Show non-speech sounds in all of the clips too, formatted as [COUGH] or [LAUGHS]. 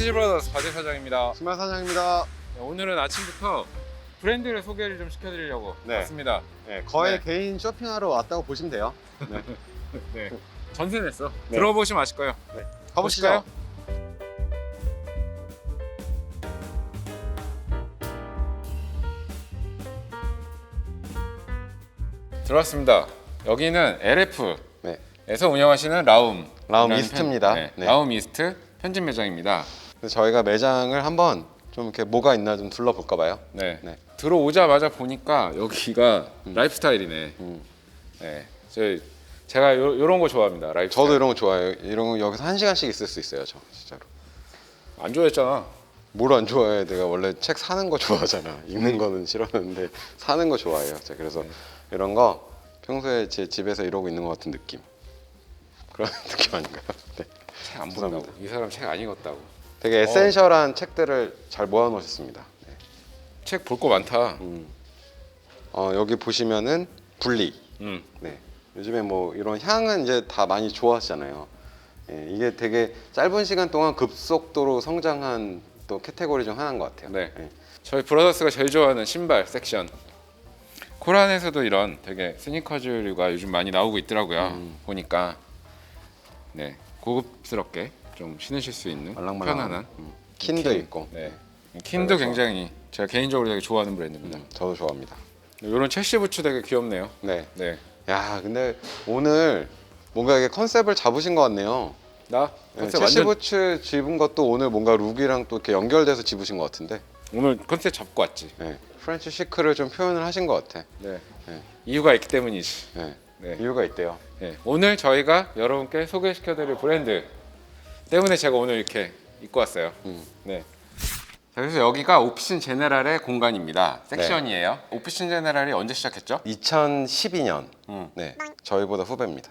빈티지 브라더스 바제 사장입니다. 신발 사장입니다. 네, 오늘은 아침부터 브랜드를 소개를 좀 시켜드리려고 네. 왔습니다. 네, 거의 네. 개인 쇼핑하러 왔다고 보시면 돼요. 네. 네. [LAUGHS] 전세 냈어. 네. 들어보시면 아실 거예요. 가보시죠. 들어왔습니다. 여기는 LF에서 네. 운영하시는 라움. 라움 이스트입니다. 편- 네. 네. 라움 이스트 편집 매장입니다. 그래서 저희가 매장을 한번 좀 이렇게 뭐가 있나 좀 둘러볼까 봐요. 네. 네. 들어오자마자 보니까 여기가 라이프스타일이네. 음. 네. 저 제가 요, 요런 거 좋아합니다. 라이프. 저도 이런 거 좋아해요. 이런 거 여기서 한 시간씩 있을 수 있어요. 저 진짜로. 안 좋아했잖아. 뭘 안 좋아해? 내가 원래 책 사는 거 좋아하잖아. [LAUGHS] 읽는 거는 싫어하는데 사는 거 좋아해요. 제가 그래서 이런 거 평소에 제 집에서 이러고 있는 것 같은 느낌. 그런 [LAUGHS] 느낌 아닌가요? 네. 책 안. 본다고. 이 사람 책 안 읽었다고. 되게 에센셜한 책들을 잘 모아놓으셨습니다. 네. 책 볼 거 많다. 음. 어, 여기 보시면은 분리. 음. 네. 요즘에 뭐 이런 향은 이제 다 많이 좋아하시잖아요. 예, 이게 되게 짧은 시간 동안 급속도로 성장한 또 캐테고리 중 하나인 것 같아요. 네. 예. 저희 브라더스가 제일 좋아하는 신발 섹션. 코란에서도 이런 되게 스니커즈류가 요즘 많이 나오고 있더라고요. 음. 보니까 네 고급스럽게 좀 신으실 수 있는 말랑말랑한. 편안한. 음. 킨도 있고. 네. 킨도 그래서- 굉장히 제가 개인적으로 되게 좋아하는 브랜드입니다. 음, 저도 좋아합니다. 이런 첼시 부츠 되게 귀엽네요. 네. 네. 야, 근데 오늘 뭔가 이게 컨셉을 잡으신 것 같네요. 나 네, 컨셉 첼시 완전 부츠 집은 것도 오늘 뭔가 룩이랑 또 이렇게 연결돼서 집으신 것 같은데. 오늘 컨셉 잡고 왔지. 네. 프렌치 시크를 좀 표현을 하신 것 같아. 네. 네. 이유가 있기 때문이지. 네. 네. 이유가 있대요. 네. 오늘 저희가 여러분께 소개시켜드릴 브랜드 때문에 제가 오늘 이렇게 입고 왔어요. 음. 네. 자, 그래서 여기가 오피신 제네랄의 공간입니다. 네. 섹션이에요. 오피신 제네랄이 언제 시작했죠? 2012년. 음. 네. 저희보다 후배입니다.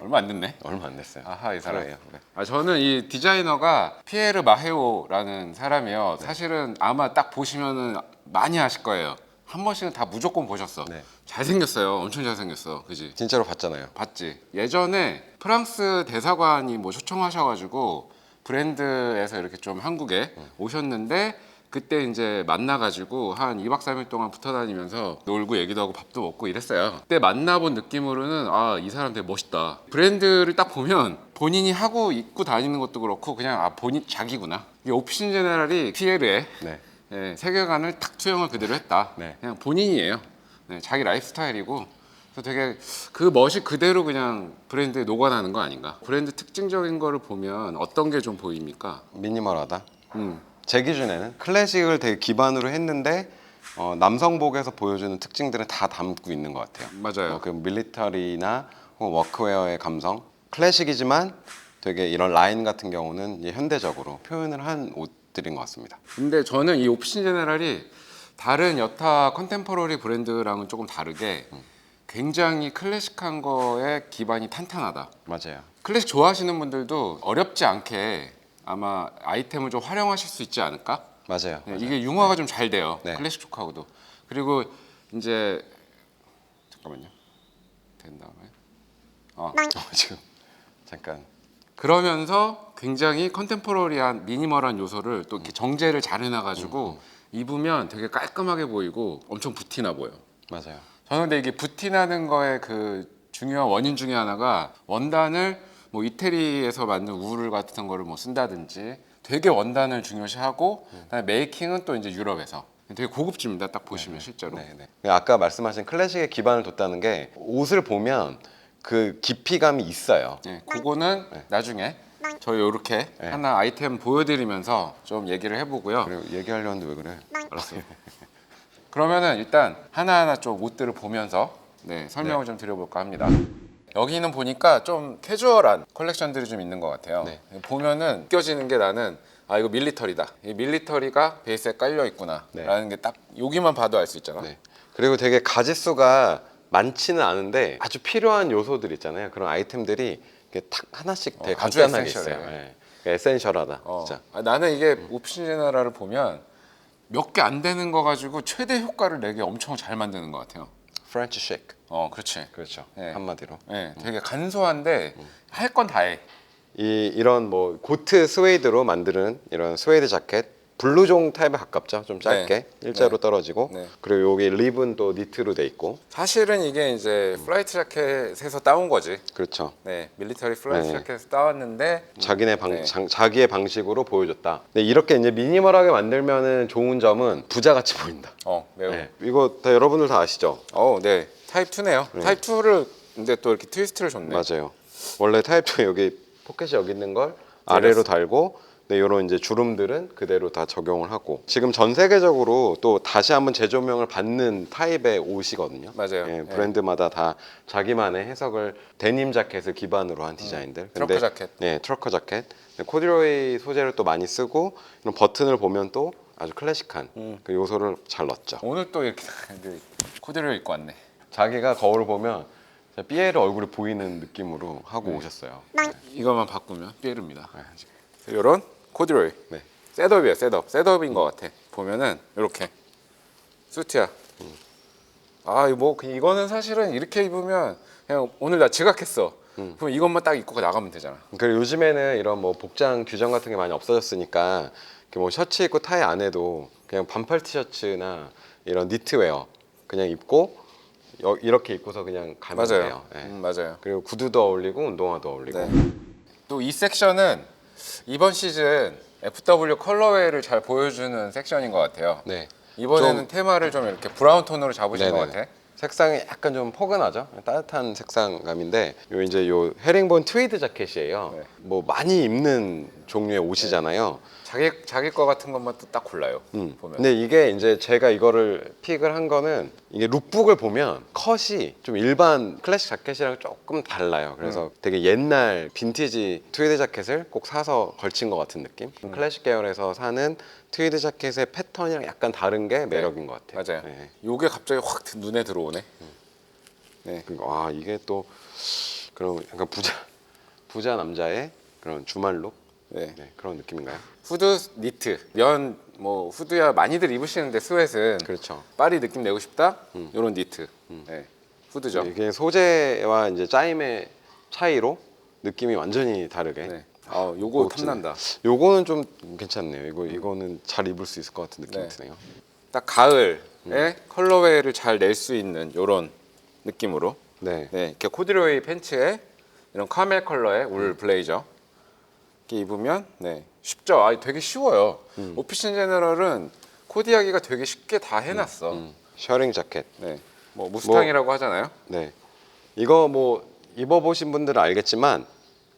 얼마 안 됐네. 얼마 안 됐어요. 아하 이 사람. 그래요. 네. 아 저는 이 디자이너가 피에르 마헤오라는 사람이요. 네. 사실은 아마 딱 보시면은 많이 아실 거예요. 한 번씩은 다 무조건 보셨어. 네. 잘생겼어요. 엄청 잘생겼어. 그지? 진짜로 봤잖아요. 봤지. 예전에 프랑스 대사관이 뭐 초청하셔가지고 브랜드에서 이렇게 좀 한국에 오셨는데 그때 이제 만나가지고 한 2박 3일 동안 붙어 다니면서 놀고 얘기도 하고 밥도 먹고 이랬어요. 그때 만나본 느낌으로는 아, 이 사람 되게 멋있다. 브랜드를 딱 보면 본인이 하고 입고 다니는 것도 그렇고 그냥 아, 본인 자기구나. 이게 오피신 제네랄이 피에르의 네. 예, 세계관을 탁 투영을 그대로 했다. 네. 그냥 본인이에요. 네, 자기 라이프 스타일이고 그래서 되게 그 멋이 그대로 그냥 브랜드에 녹아나는 거 아닌가? 브랜드 특징적인 거를 보면 어떤 게 좀 보입니까? 미니멀하다. 음, 제 기준에는 클래식을 되게 기반으로 했는데 어, 남성복에서 보여주는 특징들은 다 담고 있는 것 같아요. 맞아요. 어, 그 밀리터리나 혹은 워크웨어의 감성, 클래식이지만 되게 이런 라인 같은 경우는 이제 현대적으로 표현을 한 옷들인 것 같습니다. 근데 저는 이 오피신 제네랄이 다른 여타 컨템포러리 브랜드랑은 조금 다르게 굉장히 클래식한 거에 기반이 탄탄하다. 맞아요. 클래식 좋아하시는 분들도 어렵지 않게 아마 아이템을 좀 활용하실 수 있지 않을까? 맞아요. 네, 이게 융화가 좀잘 돼요. 네. 클래식 쪽하고도. 그리고 이제 잠깐만요. 된 다음에 [LAUGHS] 어, 지금 잠깐 그러면서 굉장히 컨템포러리한 미니멀한 요소를 또 이렇게 정제를 잘 해놔가지고 입으면 되게 깔끔하게 보이고 엄청 부티나 보여. 맞아요. 저는 근데 이게 부티나는 거의 그 중요한 원인 중에 하나가 원단을 뭐 이태리에서 만든 우울 같은 거를 뭐 쓴다든지 되게 원단을 중요시하고 그다음에 메이킹은 또 이제 유럽에서 되게 고급집니다. 딱 보시면 실제로. 네, 네. 아까 말씀하신 클래식에 기반을 뒀다는 게 옷을 보면 그 깊이감이 있어요. 네, 그거는 나중에 저희 이렇게 네. 하나 아이템 보여드리면서 좀 얘기를 해보고요. 그리고 얘기하려는데 왜 그래? 알았어요. [LAUGHS] 그러면은 일단 하나하나 좀 옷들을 보면서 네, 설명을 좀 드려볼까 합니다. 여기는 보니까 좀 캐주얼한 컬렉션들이 좀 있는 것 같아요. 네. 보면은 느껴지는 게 나는 아 이거 밀리터리다. 이 밀리터리가 베이스에 깔려 있구나라는 게딱 여기만 봐도 알 수 있잖아. 네. 그리고 되게 가짓수가 많지는 않은데 아주 필요한 요소들 있잖아요. 그런 아이템들이 이렇게 탁 하나씩 되게 어, 아주 간단하게 에센셜해요. 있어요. 네. 에센셜하다, 어. 진짜. 아, 나는 이게 오피신 제너럴을 보면 몇 개 안 되는 거 가지고 최대 효과를 내게 엄청 잘 만드는 것 같아요. 프렌치 쉐이크. 어, 그렇지. 그렇죠. 네. 한마디로. 네, 되게 간소한데 할 건 다 해. 이 이런 뭐 고트 스웨이드로 만드는 이런 스웨이드 자켓 블루종 타입에 가깝죠. 좀 짧게 일자로 네. 떨어지고 네. 그리고 여기 립은 또 니트로 돼 있고 사실은 이게 이제 플라이트 자켓에서 따온 거지. 그렇죠. 네, 밀리터리 플라이트 네. 자켓에서 따왔는데 자기네 방 네. 장- 자기의 방식으로 보여줬다. 근데 이렇게 이제 미니멀하게 만들면은 좋은 점은 부자같이 보인다. 어 매우. 네. 이거 다 여러분들 다 아시죠? 어, 네. 타입 2네요. 타입 2를 근데 또 이렇게 트위스트를 줬네. 맞아요. 원래 타입 2 여기 포켓이 여기 있는 걸 아래로 달고 네, 이런 이제 주름들은 그대로 다 적용을 하고 지금 전 세계적으로 또 다시 한번 재조명을 받는 타입의 옷이거든요. 맞아요. 예, 네. 브랜드마다 다 자기만의 해석을 데님 자켓을 기반으로 한 디자인들. 음, 트러커 자켓. 네, 트러커 자켓. 코디로이 소재를 또 많이 쓰고 이런 버튼을 보면 또 아주 클래식한 음. 그 요소를 잘 넣었죠. 오늘 또 이렇게 [LAUGHS] 근데 코디를 입고 왔네. 자기가 거울을 보면 진짜 삐에르 얼굴이 보이는 느낌으로 하고 네. 오셨어요. 이것만 바꾸면 삐에르입니다. 네, 이런 코디로이. 네. 셋업이야, 셋업. 셋업인 것 같아. 보면은 이렇게 수트야. 아, 이거 뭐 그냥 이거는 사실은 이렇게 입으면 그냥 오늘 나 지각했어. 그럼 이것만 딱 입고 나가면 되잖아. 그리고 요즘에는 이런 뭐 복장 규정 같은 게 많이 없어졌으니까 이렇게 뭐 셔츠 입고 타이 안 해도 그냥 반팔 티셔츠나 이런 니트웨어 그냥 입고 여- 이렇게 입고서 그냥 가면 맞아요. 돼요. 네. 음, 맞아요. 그리고 구두도 어울리고 운동화도 어울리고. 네. 또 이 섹션은 이번 시즌 FW 컬러웨이를 잘 보여주는 섹션인 것 같아요. 네. 이번에는 좀- 테마를 좀 이렇게 브라운 톤으로 잡으신 것 네네네. 같아. 색상이 약간 좀 포근하죠. 따뜻한 색상감인데 요 이제 요 헤링본 트위드 자켓이에요. 네. 뭐 많이 입는 종류의 옷이잖아요. 자기 자기 거 같은 것만 또 딱 골라요. 음. 보면. 근데 이게 이제 제가 이거를 픽을 한 거는 이게 룩북을 보면 컷이 좀 일반 클래식 자켓이랑 조금 달라요. 그래서 음. 되게 옛날 빈티지 트위드 자켓을 꼭 사서 걸친 것 같은 느낌. 음. 클래식 계열에서 사는 트위드 자켓의 패턴이랑 약간 다른 게 매력인 것 같아요. 맞아요. 네. 요게 갑자기 확 눈에 들어오네. 네. 그러니까 와 이게 또 그런 약간 부자 부자 남자의 그런 주말룩 네. 네, 그런 느낌인가요? 후드 니트 면 뭐 후드야 많이들 입으시는데 스웨트는 그렇죠. 파리 느낌 내고 싶다. 요런 니트. 네. 후드죠. 이게 소재와 이제 짜임의 차이로 느낌이 완전히 다르게. 네. 아, 요거 멋지네. 탐난다. 요거는 좀 괜찮네요. 이거 이거는 잘 입을 수 있을 것 같은 느낌이 네. 드네요. 딱 가을에 음. 컬러웨이를 잘 낼 수 있는 요런 느낌으로. 네. 네, 이렇게 코디로이 팬츠에 이런 카멜 컬러의 음. 울 블레이저 이렇게 입으면 네 쉽죠. 아, 되게 쉬워요. 음. 오피신 제너럴은 코디하기가 되게 쉽게 다 해놨어. 음, 셔링 자켓. 네, 뭐 무스탕이라고 하잖아요. 네. 이거 뭐 입어보신 분들은 알겠지만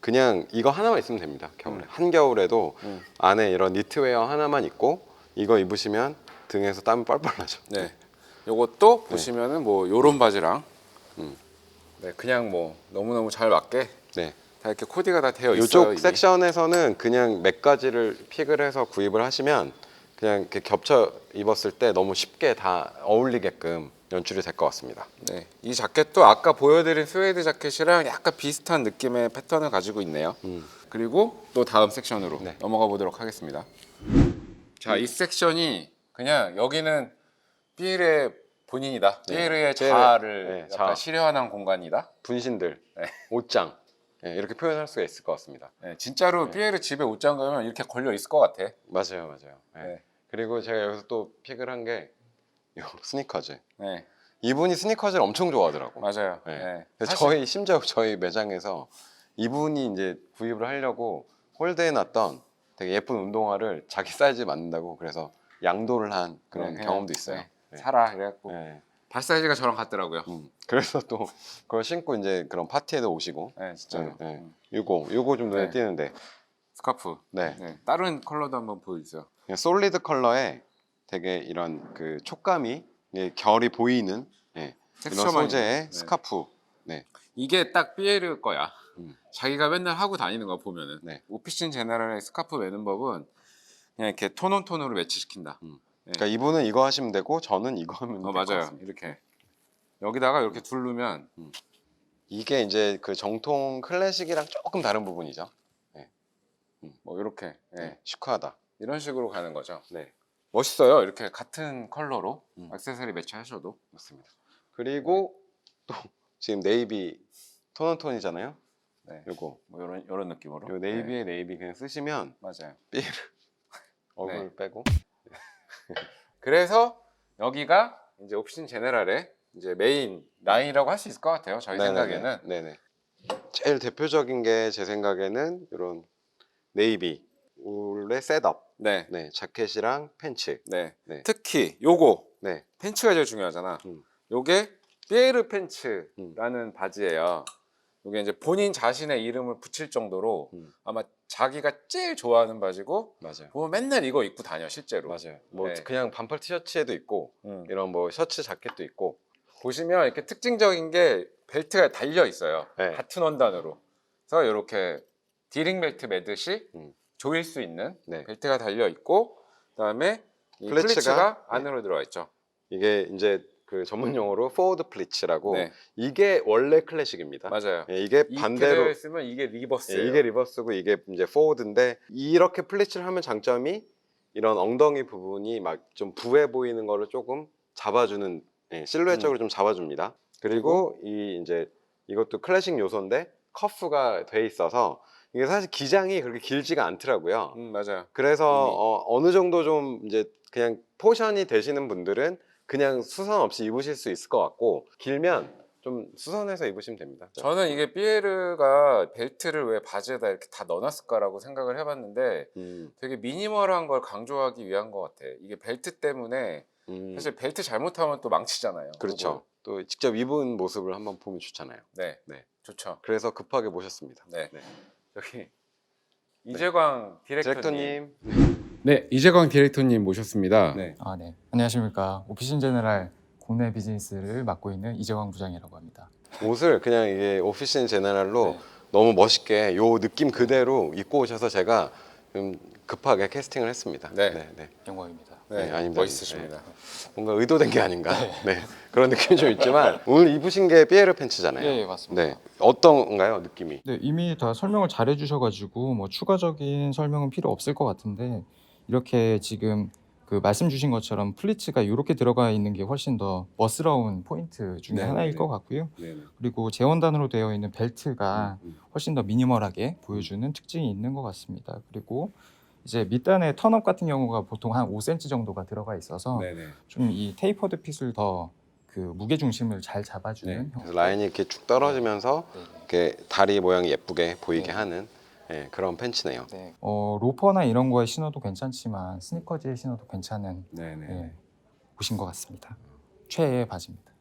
그냥 이거 하나만 있으면 됩니다. 겨울에 음. 한겨울에도 안에 이런 니트웨어 하나만 입고 이거 입으시면 등에서 땀이 뻘뻘 나죠. 네, 요것도 보시면은 뭐 요런 바지랑 음. 네, 그냥 뭐 너무 너무 잘 맞게 네. 다 이렇게 코디가 다 되어 있어요. 이쪽 이미. 섹션에서는 그냥 몇 가지를 픽을 해서 구입을 하시면 그냥 이렇게 겹쳐 입었을 때 너무 쉽게 다 어울리게끔 연출이 될 것 같습니다. 네, 이 자켓도 아까 보여드린 스웨이드 자켓이랑 약간 비슷한 느낌의 패턴을 가지고 있네요. 음. 그리고 또 다음 섹션으로 네. 넘어가 보도록 하겠습니다. 자, 이 섹션이 그냥 여기는 삐엘의 본인이다. 네. 삐엘의 삐엘의, 자아를 네, 약간 자아. 실현한 공간이다. 분신들, 네. 옷장 네, 이렇게 표현할 수가 있을 것 같습니다. 네, 진짜로 삐엘의 집에 옷장 가면 이렇게 걸려 있을 것 같아. 맞아요, 맞아요. 네. 네. 그리고 제가 여기서 또 픽을 한 게 스니커즈. 네, 이분이 스니커즈를 엄청 좋아하더라고. 맞아요. 네. 네. 그래서 사실- 저희 심지어 저희 매장에서 이분이 이제 구입을 하려고 홀드해 놨던 되게 예쁜 운동화를 자기 사이즈에 맞는다고 그래서 양도를 한 그런 네, 경험도 있어요. 네, 네. 사라 이래갖고 네. 발 사이즈가 저랑 같더라고요. 음. 그래서 또 그걸 신고 이제 그런 파티에도 오시고. 네, 진짜로. 네, 네. 음. 요거 요거 좀 눈에 네. 띄는데 스카프. 네. 네, 다른 컬러도 한번 보여주세요. 그냥 솔리드 컬러에 되게 이런 그 촉감이 예, 결이 보이는 예, 이런 텍스처만 소재의 있는. 네. 스카프. 네. 이게 딱 삐에르 거야. 음. 자기가 맨날 하고 다니는 거 보면은 네. 오피신 제너럴의 스카프 매는 법은 그냥 이렇게 톤온 톤으로 매치시킨다. 그러니까 이분은 이거 하시면 되고 저는 이거 하면 어 될것 맞아요. 같습니다. 이렇게 여기다가 이렇게 두르면 이게 이제 그 정통 클래식이랑 조금 다른 부분이죠. 뭐 이렇게 예, 네. 시크하다. 이런 식으로 가는 거죠. 네. 멋있어요. 이렇게 같은 컬러로 음. 액세서리 매치하셔도 맞습니다. 그리고 또 [LAUGHS] 지금 네이비 톤온톤이잖아요. 네. 요거 뭐 이런 이런 느낌으로. 요 네이비에 네이비 그냥 쓰시면 네, 맞아요. [LAUGHS] 얼굴 네. 빼고 [LAUGHS] 그래서 여기가 이제 옵션 제네랄의 이제 메인 라인이라고 할 수 있을 것 같아요. 저희 네네네. 생각에는. 네네. 제일 대표적인 게 제 생각에는 이런 네이비 울의 셋업, 네. 네 자켓이랑 팬츠, 네. 네. 특히 요거 네, 팬츠가 제일 중요하잖아. 음. 요게 피에르 팬츠라는 음. 바지예요. 요게 이제 본인 자신의 이름을 붙일 정도로 음. 아마 자기가 제일 좋아하는 바지고 맞아요. 보면 맨날 이거 입고 다녀 실제로. 맞아요. 뭐 네. 그냥 반팔 티셔츠에도 있고 음. 이런 뭐 셔츠 자켓도 있고 보시면 이렇게 특징적인 게 벨트가 달려 있어요. 네. 같은 원단으로. 그래서 이렇게 디링 벨트 매듯이 음. 조일 수 있는 네. 벨트가 달려 있고 그다음에 이 플리츠가- 플리츠가 네. 안으로 들어와 있죠. 이게 이제 그 전문 용어로 포워드 플리츠라고 네, 이게 원래 클래식입니다. 맞아요. 예, 이게 이 반대로 쓰면 이게 리버스예요. 예, 이게 리버스고 이게 이제 포워드인데 이렇게 플리츠를 하면 장점이 이런 엉덩이 부분이 막 좀 부해 보이는 거를 조금 잡아주는 예, 실루엣적으로 좀 잡아줍니다. 그리고 이 이제 이것도 클래식 요소인데 커프가 돼 있어서 이게 사실 기장이 그렇게 길지가 않더라고요. 음, 맞아요. 그래서 이미. 어, 어느 정도 좀 이제 그냥 포션이 되시는 분들은 그냥 수선 없이 입으실 수 있을 것 같고 길면 좀 수선해서 입으시면 됩니다. 저는 이게 피에르가 벨트를 왜 바지에다 이렇게 다 넣어놨을까라고 생각을 해봤는데 음, 되게 미니멀한 걸 강조하기 위한 것 같아. 이게 벨트 때문에 음, 사실 벨트 잘못하면 또 망치잖아요. 그렇죠. 또 직접 입은 모습을 한번 보면 좋잖아요. 네, 네. 좋죠. 그래서 급하게 모셨습니다. 네, 네. 여기 이재광 디렉터님. 디렉터님. 네, 이재광 디렉터님 모셨습니다. 네. 아, 네. 안녕하십니까. 오피신 제너럴 국내 비즈니스를 맡고 있는 이재광 부장이라고 합니다. 옷을 그냥 이게 오피신 제너럴로 네. 너무 멋있게 요 느낌 그대로 입고 오셔서 제가 좀 급하게 캐스팅을 했습니다. 네. 네, 네. 영광입니다. 네, 네, 아닙니다. 멋있으십니다. 뭔가 의도된 게 아닌가. 네. 그런 느낌이 좀 있지만 [LAUGHS] 오늘 입으신 게 삐에르 팬츠잖아요. 예, 예, 맞습니다. 네. 어떤가요, 느낌이? 네, 이미 다 설명을 잘 해 주셔 가지고 뭐 추가적인 설명은 필요 없을 것 같은데 이렇게 지금 그 말씀 주신 것처럼 플리츠가 이렇게 들어가 있는 게 훨씬 더 멋스러운 포인트 중에 네, 하나일 네. 것 같고요. 네, 그리고 재원단으로 되어 있는 벨트가 음, 훨씬 더 미니멀하게 보여주는 특징이 있는 것 같습니다. 그리고 이제 밑단의 턴업 같은 경우가 보통 한 5cm 정도가 들어가 있어서 네, 네. 좀 이 테이퍼드 핏을 더 그 무게 중심을 잘 잡아주는 네, 그래서 라인이 이렇게 쭉 떨어지면서 네, 네. 이렇게 다리 모양이 예쁘게 보이게 네. 하는 예, 그런 팬츠네요. 네. 어, 로퍼나 이런 거에 신어도 괜찮지만 스니커즈에 신어도 괜찮은 네, 네. 예, 옷인 것 같습니다. 최애의 바지입니다.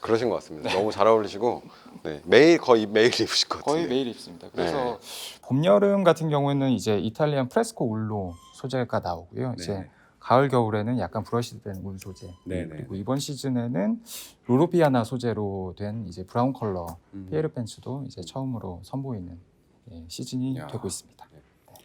그러신 것 같습니다. 너무 잘 어울리시고 네, 매일 거의 매일 입으실 것 같아요. 거의 매일 입습니다. 그래서 네. 봄 여름 같은 경우에는 이제 이탈리안 프레스코 울로 소재가 나오고요. 네, 이제 가을 겨울에는 약간 브러시된 울 소재. 네, 네. 그리고 이번 시즌에는 로로피아나 소재로 된 이제 브라운 컬러 음, 피에르 팬츠도 이제 처음으로 선보이는 예, 시즌이 야. 되고 있습니다.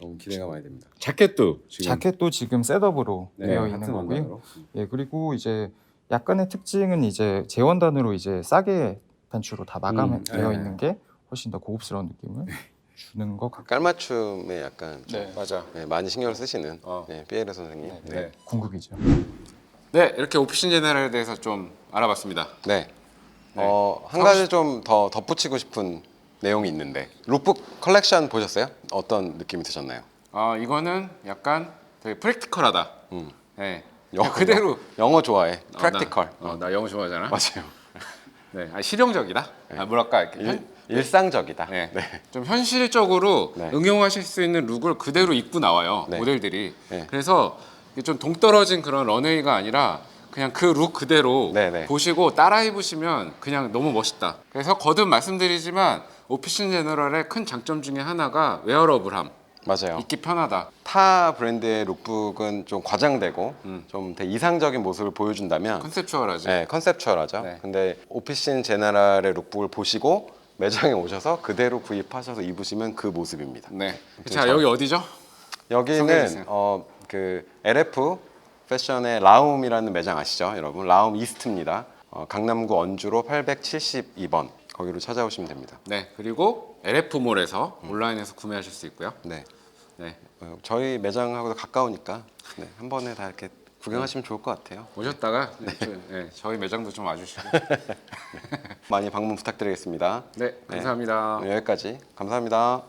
너무 기대가 많이 됩니다. 자켓도 지금 자켓도 지금 셋업으로 네, 되어 같은 있는 거고요. 원단으로. 예, 그리고 이제 약간의 특징은 이제 재원단으로 이제 싸게 팬츠로 다 마감되어 네. 있는 게 훨씬 더 고급스러운 느낌을 주는 것 같고 깔맞춤에 약간 좀, 네. 맞아. 네, 많이 신경을 쓰시는 어. 네, 삐에르 선생님. 네, 네. 네. 궁극이죠. 네, 이렇게 오피신 제너럴에 대해서 좀 알아봤습니다. 네. 네. 어, 한 가지 좀 더 덧붙이고 싶은 내용이 있는데 룩북 컬렉션 보셨어요? 어떤 느낌이 드셨나요? 아, 이거는 약간 되게 프랙티컬하다. 음. 네. 영어, 그대로 영어 좋아해. 어, 프랙티컬. 나, 어, 나 영어 좋아하잖아. 맞아요. [LAUGHS] 네, 아, 실용적이다. 아, 뭐랄까 이렇게 현, 일, 일상적이다. 네. 네. 좀 현실적으로 네. 응용하실 수 있는 룩을 그대로 입고 나와요 네. 모델들이. 네. 그래서 이게 좀 동떨어진 그런 런웨이가 아니라 그냥 그 룩 그대로 네, 네. 보시고 따라 입으시면 그냥 너무 멋있다. 그래서 거듭 말씀드리지만 오피신 제너럴의 큰 장점 중에 하나가 웨어러블함, 맞아요. 입기 편하다. 타 브랜드의 룩북은 좀 과장되고 음. 좀 되게 이상적인 모습을 보여준다면 컨셉추얼하지. 네, 컨셉추얼하죠. 네. 근데 오피신 제너럴의 룩북을 보시고 매장에 오셔서 그대로 구입하셔서 입으시면 그 모습입니다. 네. 자 잘- 여기 어디죠? 소개해 여기는 주세요. 어, 그 LF 패션의 라움이라는 매장 아시죠, 여러분? 라움 이스트입니다. 어, 강남구 언주로 872번 거기로 찾아오시면 됩니다. 네, 그리고 LF몰에서 음. 온라인에서 구매하실 수 있고요. 네. 네, 어, 저희 매장하고도 가까우니까 네, 한 번에 다 이렇게 구경하시면 네. 좋을 것 같아요. 오셨다가 좀, 네, 저희 매장도 좀 와주시고. [LAUGHS] 많이 방문 부탁드리겠습니다. 네, 감사합니다. 네, 여기까지 감사합니다.